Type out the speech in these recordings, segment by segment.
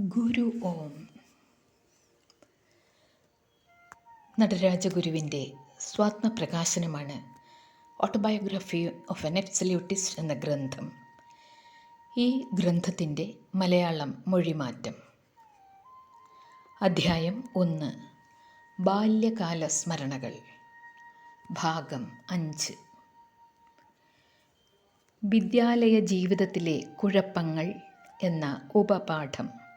ഗുരു ഓം. നടരാജഗുരുവിന്റെ സ്വാത്മപ്രകാശനമാണ് ഓട്ടോബയോഗ്രഫി ഓഫ് എൻ എബ്സല്യൂട്ടിസ്റ്റ് എന്ന ഗ്രന്ഥം. ഈ ഗ്രന്ഥത്തിന്റെ മലയാളം മൊഴിമാറ്റം. അധ്യായം ഒന്ന്. ബാല്യകാല സ്മരണകൾ. ഭാഗം അഞ്ച്. വിദ്യാലയ ജീവിതത്തിലെ കുഴപ്പങ്ങൾ എന്ന ഉപപാഠം.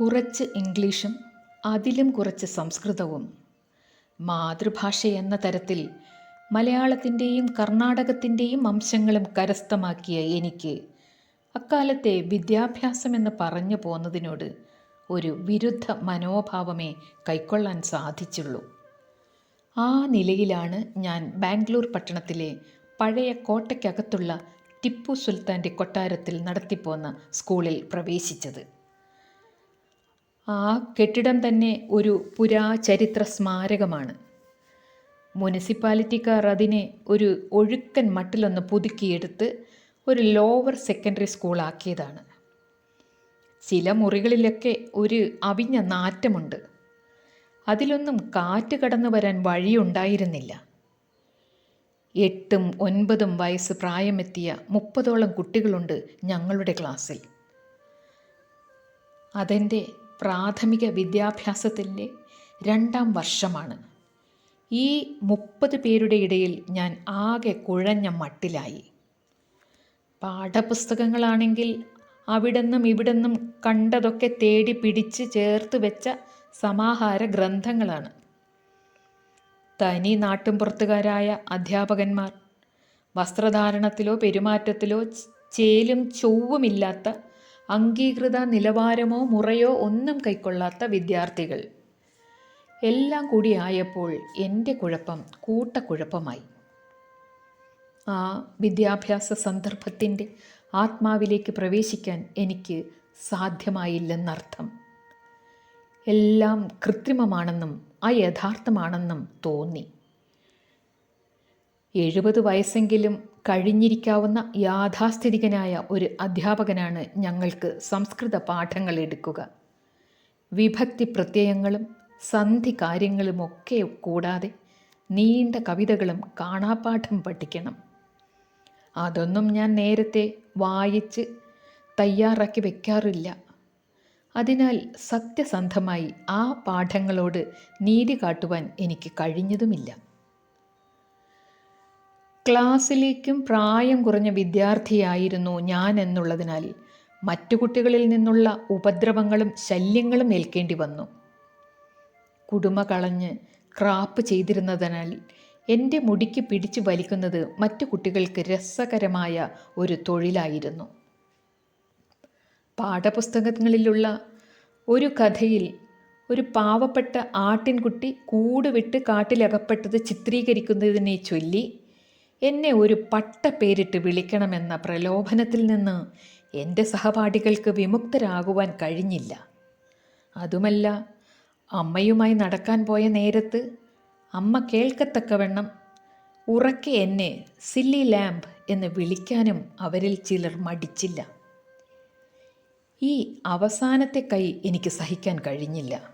കുറച്ച് ഇംഗ്ലീഷും അതിലും കുറച്ച് സംസ്കൃതവും. മാതൃഭാഷ എന്ന തരത്തിൽ മലയാളത്തിന്റെയും കർണാടകത്തിന്റെയും അംശങ്ങളും കരസ്ഥമാക്കിയ എനിക്ക് അക്കാലത്തെ വിദ്യാഭ്യാസം എന്ന് പറഞ്ഞു പോന്നതിനോട് ഒരു വിരുദ്ധ മനോഭാവമേ കൈക്കൊള്ളാൻ സാധിച്ചുള്ളൂ. ആ നിലയിലാണ് ഞാൻ ബാംഗ്ലൂർ പട്ടണത്തിലെ പഴയ കോട്ടയ്ക്കകത്തുള്ള ടിപ്പു സുൽത്താന്റെ കൊട്ടാരത്തിൽ നടത്തിപ്പോന്ന സ്കൂളിൽ പ്രവേശിച്ചത്. ആ കെട്ടിടം തന്നെ ഒരു പുരാചരിത്ര സ്മാരകമാണ്. മുനിസിപ്പാലിറ്റിക്കാർ അതിനെ ഒരു ഒഴുക്കൻ മട്ടിലൊന്ന് പുതുക്കിയെടുത്ത് ഒരു ലോവർ സെക്കൻഡറി സ്കൂളാക്കിയതാണ് ചില മുറികളിലൊക്കെ ഒരു അവിഞ്ഞ നാറ്റമുണ്ട്. അതിലൊന്നും കാറ്റ് കടന്നു വരാൻ വഴിയുണ്ടായിരുന്നില്ല. എട്ടും ഒൻപതും വയസ്സ് പ്രായമെത്തിയ മുപ്പതോളം കുട്ടികളുണ്ട് ഞങ്ങളുടെ ക്ലാസ്സിൽ. അതെന്റെ പ്രാഥമിക വിദ്യാഭ്യാസത്തിന്റെ രണ്ടാം വർഷമാണ്. ഈ മുപ്പത് പേരുടെ ഇടയിൽ ഞാൻ ആകെ കുഴഞ്ഞ മട്ടിലായി. പാഠപുസ്തകങ്ങളാണെങ്കിൽ അവിടെന്നും ഇവിടെന്നും കണ്ടതൊക്കെ തേടി പിടിച്ച് ചേർത്ത് വെച്ച സമാഹാര ഗ്രന്ഥങ്ങളാണ്. തനി നാട്ടുംപുറത്തുകാരായ അധ്യാപകന്മാർ വസ്ത്രധാരണത്തിലോ പെരുമാറ്റത്തിലോ ചേലും ചൊവ്വുമില്ലാത്ത അംഗീകൃത നിലവാരമോ മുറയോ ഒന്നും കൈക്കൊള്ളാത്ത വിദ്യാർത്ഥികൾ. എല്ലാം കൂടി ആയപ്പോൾ എന്റെ കുഴപ്പം കൂട്ടക്കുഴപ്പമായി. ആ വിദ്യാഭ്യാസ സന്ദർഭത്തിന്റെ ആത്മാവിലേക്ക് പ്രവേശിക്കാൻ എനിക്ക് സാധ്യമായില്ലെന്നർത്ഥം. എല്ലാം കൃത്രിമമാണെന്നും അയഥാർത്ഥമാണെന്നും തോന്നി. എഴുപത് വയസ്സെങ്കിലും കഴിഞ്ഞിരിക്കാവുന്ന യാഥാസ്ഥിതികനായ ഒരു അധ്യാപകനാണ് ഞങ്ങൾക്ക് സംസ്കൃത പാഠങ്ങൾ എടുക്കുക. വിഭക്തി പ്രത്യയങ്ങളും സന്ധി കാര്യങ്ങളുമൊക്കെ കൂടാതെ നീണ്ട കവിതകളും കാണാപ്പാഠം പഠിക്കണം. അതൊന്നും ഞാൻ നേരത്തെ വായിച്ച് തയ്യാറാക്കി വെക്കാറില്ല. അതിനാൽ സത്യസന്ധമായി ആ പാഠങ്ങളോട് നീതി കാട്ടുവാൻ എനിക്ക് കഴിഞ്ഞതുമില്ല. ക്ലാസ്സിലേക്കും പ്രായം കുറഞ്ഞ വിദ്യാർത്ഥിയായിരുന്നു ഞാൻ എന്നുള്ളതിനാൽ മറ്റു കുട്ടികളിൽ നിന്നുള്ള ഉപദ്രവങ്ങളും ശല്യങ്ങളും ഏൽക്കേണ്ടി വന്നു. കുടുമ കളഞ്ഞ് ക്രാപ്പ് ചെയ്തിരുന്നതിനാൽ എന്റെ മുടിക്ക് പിടിച്ചു വലിക്കുന്നത് മറ്റു കുട്ടികൾക്ക് രസകരമായ ഒരു തൊഴിലായിരുന്നു. പാഠപുസ്തകങ്ങളിലുള്ള ഒരു കഥയിൽ ഒരു പാവപ്പെട്ട ആട്ടിൻകുട്ടി കൂടുവിട്ട് കാട്ടിലകപ്പെട്ടത് ചിത്രീകരിക്കുന്നതിനെ ചൊല്ലി എന്നെ ഒരു പട്ട പേരിട്ട് വിളിക്കണമെന്ന പ്രലോഭനത്തിൽ നിന്ന് എന്റെ സഹപാഠികൾക്ക് വിമുക്തരാകുവാൻ കഴിഞ്ഞില്ല. അതുമല്ല അമ്മയുമായി നടക്കാൻ പോയ നേരത്ത് അമ്മ കേൾക്കത്തക്കവണ്ണം ഉറക്കെ എന്നെ സില്ലി ലാമ്പ് എന്ന് വിളിക്കാനും അവരിൽ ചിലർ മടിച്ചില്ല. ഈ അവസാനത്തെ കൈ എനിക്ക് സഹിക്കാൻ കഴിഞ്ഞില്ല.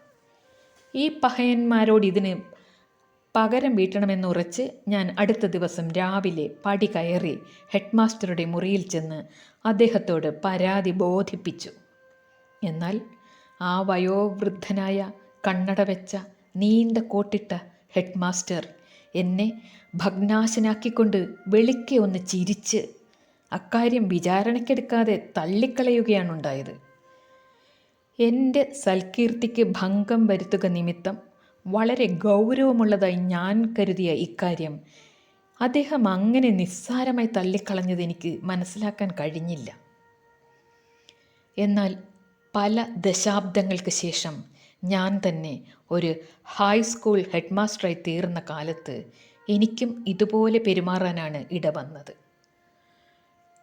ഈ പഹയന്മാരോട് ഇതിന് പകരം വീട്ടണമെന്നുറച്ച് ഞാൻ അടുത്ത ദിവസം രാവിലെ പടി കയറി ഹെഡ്മാസ്റ്ററുടെ മുറിയിൽ ചെന്ന് അദ്ദേഹത്തോട് പരാതി ബോധിപ്പിച്ചു. എന്നാൽ ആ വയോവൃദ്ധനായ കണ്ണട വെച്ച നീണ്ട കോട്ടിട്ട ഹെഡ്മാസ്റ്റർ എന്നെ ഭഗ്നാശനാക്കിക്കൊണ്ട് വെളിക്കെ ഒന്ന് ചിരിച്ച് അക്കാര്യം വിചാരണയ്ക്കെടുക്കാതെ തള്ളിക്കളയുകയാണുണ്ടായത്. എന്റെ സൽകീർത്തിക്ക് ഭംഗം വരുത്തുക നിമിത്തം വളരെ ഗൗരവമുള്ളതായി ഞാൻ കരുതിയ ഇക്കാര്യം. അദ്ദേഹം അങ്ങനെ നിസ്സാരമായി തള്ളിക്കളഞ്ഞത് എനിക്ക് മനസ്സിലാക്കാൻ കഴിഞ്ഞില്ല. എന്നാൽ പല ദശാബ്ദങ്ങൾക്ക് ശേഷം ഞാൻ തന്നെ ഒരു ഹൈസ്കൂൾ ഹെഡ് മാസ്റ്ററായി തീർന്ന കാലത്ത് എനിക്കും ഇതുപോലെ പെരുമാറാനാണ് ഇടവന്നത്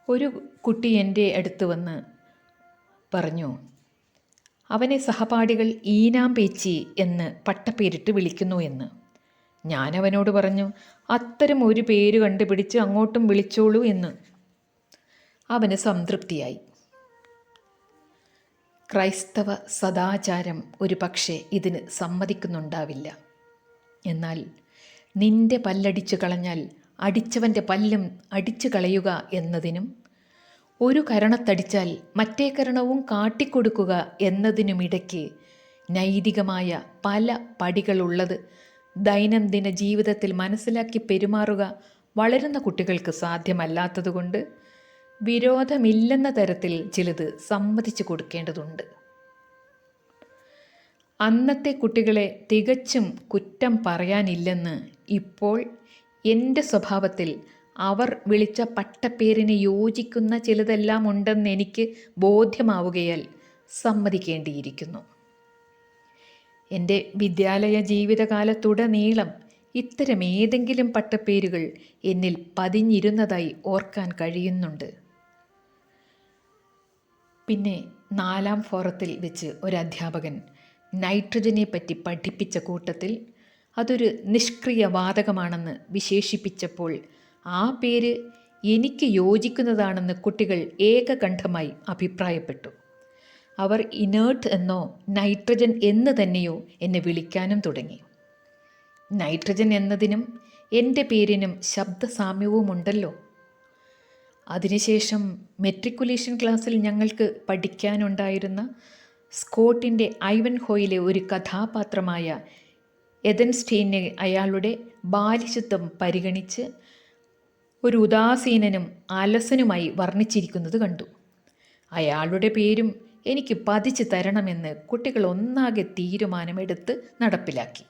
ഒരു കുട്ടി എന്റെ അടുത്ത് വന്ന് പറഞ്ഞു അവനെ സഹപാഠികൾ ഈനാം പേച്ചി എന്ന് പട്ടപ്പേരിട്ട് വിളിക്കുന്നു എന്ന്. ഞാൻ അവനോട് പറഞ്ഞു അത്തരം ഒരു പേര് കണ്ടുപിടിച്ച് അങ്ങോട്ടും വിളിച്ചോളൂ എന്ന്. അവന് സംതൃപ്തിയായി. ക്രൈസ്തവ സദാചാരം ഒരു പക്ഷേ ഇതിന് സമ്മതിക്കുന്നുണ്ടാവില്ല. എന്നാൽ നിന്റെ പല്ലടിച്ചു കളഞ്ഞാൽ അടിച്ചവന്റെ പല്ലും അടിച്ചു കളയുക എന്നതിനും ഒരു കരണത്തടിച്ചാൽ മറ്റേ കരണവും കാട്ടിക്കൊടുക്കുക എന്നതിനുമിടയ്ക്ക് നൈതികമായ പല പടികളുള്ളത് ദൈനംദിന ജീവിതത്തിൽ മനസ്സിലാക്കി പെരുമാറുക വളരുന്ന കുട്ടികൾക്ക് സാധ്യമല്ലാത്തതുകൊണ്ട് വിരോധമില്ലെന്ന തരത്തിൽ ചിലത് സമ്മതിച്ചു കൊടുക്കേണ്ടതുണ്ട്. അന്നത്തെ കുട്ടികളെ തികച്ചും കുറ്റം പറയാനില്ലെന്ന് ഇപ്പോൾ എന്റെ സ്വഭാവത്തിൽ അവർ വിളിച്ച പട്ടപ്പേരിന് യോജിക്കുന്ന ചിലതെല്ലാം ഉണ്ടെന്ന് എനിക്ക് ബോധ്യമാവുകയാൽ സമ്മതിക്കേണ്ടിയിരിക്കുന്നു. എന്റെ വിദ്യാലയ ജീവിതകാലത്തുടനീളം ഇത്തരം ഏതെങ്കിലും പട്ടപ്പേരുകൾ എന്നിൽ പതിഞ്ഞിരുന്നതായി ഓർക്കാൻ കഴിയുന്നുണ്ട്. പിന്നെ നാലാം ഫോറത്തിൽ വെച്ച് ഒരു അധ്യാപകൻ നൈട്രജനെ പറ്റി പഠിപ്പിച്ച കൂട്ടത്തിൽ അതൊരു നിഷ്ക്രിയ വാതകമാണെന്ന് വിശേഷിപ്പിച്ചപ്പോൾ ആ പേര് എനിക്ക് യോജിക്കുന്നതാണെന്ന് കുട്ടികൾ ഏകകണ്ഠമായി അഭിപ്രായപ്പെട്ടു. അവർ ഇനേർട്ട് എന്നോ നൈട്രജൻ എന്ന് തന്നെയോ എന്നെ വിളിക്കാനും തുടങ്ങി. നൈട്രജൻ എന്നതിനും എന്റെ പേരിനും ശബ്ദസാമ്യവുമുണ്ടല്ലോ. അതിനുശേഷം മെട്രിക്കുലേഷൻ ക്ലാസ്സിൽ ഞങ്ങൾക്ക് പഠിക്കാനുണ്ടായിരുന്ന സ്കോട്ടിന്റെ ഐവൻ ഹോയിലെ ഒരു കഥാപാത്രമായ എതൻസ്റ്റീനെ അയാളുടെ ബാലിശത്വം പരിഗണിച്ച് ഒരു ഉദാസീനനും അലസനുമായി വർണിച്ചിരിക്കുന്നത് കണ്ടു. അയാളുടെ പേരും എനിക്ക് പതിച്ചു തരണമെന്ന് കുട്ടികൾ ഒന്നാകെ തീരുമാനമെടുത്ത് നടപ്പിലാക്കി.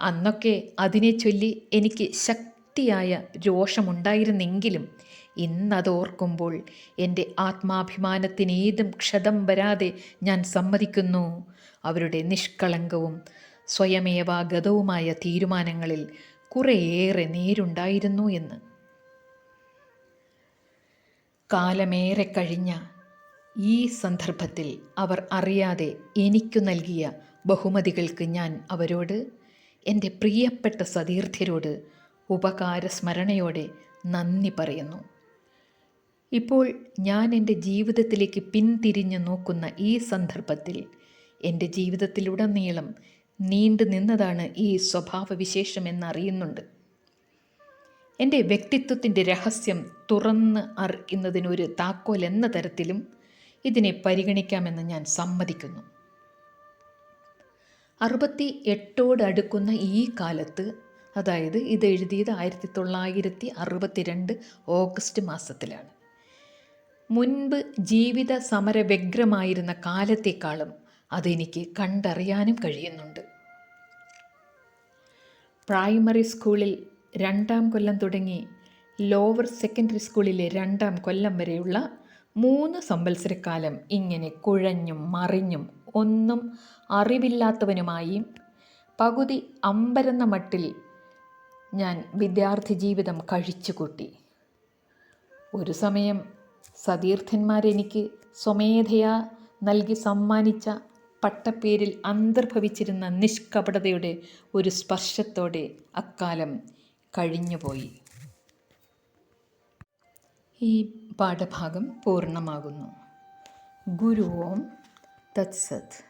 അന്നൊക്കെ അതിനെ ചൊല്ലി എനിക്ക് ശക്തിയായ രോഷമുണ്ടായിരുന്നെങ്കിലും ഇന്നതോർക്കുമ്പോൾ എന്റെ ആത്മാഭിമാനത്തിനേതും ക്ഷതം വരാതെ ഞാൻ സമ്മതിക്കുന്നു. അവരുടെ നിഷ്കളങ്കവും സ്വയമേവാഗതവുമായ തീരുമാനങ്ങളിൽ കുറേയേറെ നേരുണ്ടായിരുന്നു എന്ന്. കാലമേറെ കഴിഞ്ഞ ഈ സന്ദർഭത്തിൽ അവർ അറിയാതെ എനിക്കു നൽകിയ ബഹുമതികൾക്ക് ഞാൻ അവരോട് എന്റെ പ്രിയപ്പെട്ട സതീർത്ഥ്യരോട് ഉപകാരസ്മരണയോടെ നന്ദി പറയുന്നു. ഇപ്പോൾ ഞാൻ എന്റെ ജീവിതത്തിലേക്ക് പിന്തിരിഞ്ഞു നോക്കുന്ന ഈ സന്ദർഭത്തിൽ എന്റെ ജീവിതത്തിലുടനീളം നീണ്ടു നിന്നതാണ് ഈ സ്വഭാവവിശേഷം എന്നറിയുന്നുണ്ട് എന്റെ വ്യക്തിത്വത്തിന്റെ രഹസ്യം തുറന്ന് അറിയുന്നതിനൊരു താക്കോൽ എന്ന തരത്തിലും ഇതിനെ പരിഗണിക്കാമെന്ന് ഞാൻ സമ്മതിക്കുന്നു. അറുപത്തി എട്ടോടടുക്കുന്ന ഈ കാലത്ത് അതായത് ഇത് എഴുതിയത് ആയിരത്തി തൊള്ളായിരത്തി അറുപത്തിരണ്ട് ഓഗസ്റ്റ് മാസത്തിലാണ്. മുൻപ് ജീവിത സമര വ്യഗ്രമായിരുന്ന കാലത്തേക്കാളും അതെനിക്ക് കണ്ടറിയാനും കഴിയുന്നുണ്ട്. പ്രൈമറി സ്കൂളിൽ രണ്ടാം കൊല്ലം തുടങ്ങി. ലോവർ സെക്കൻഡറി സ്കൂളിലെ രണ്ടാം കൊല്ലം വരെയുള്ള മൂന്ന് സംവത്സരക്കാലം ഇങ്ങനെ കുഴഞ്ഞും മറിഞ്ഞും ഒന്നും അറിവില്ലാത്തവനുമായി. പകുതി അമ്പരന്ന മട്ടിൽ ഞാൻ വിദ്യാർത്ഥി ജീവിതം കഴിച്ചുകൂട്ടി. ഒരു സമയം സതീർത്ഥന്മാരെനിക്ക് സ്വമേധയാ നൽകി സമ്മാനിച്ച പട്ടപ്പേരിൽ അന്തർഭവിച്ചിരുന്ന നിഷ്കപടതയുടെ ഒരു സ്പർശത്തോടെ അക്കാലം കഴിഞ്ഞുപോയി. ഈ പാഠഭാഗം പൂർണമാകുന്നു. ഗുരു ഓം തത്സത്.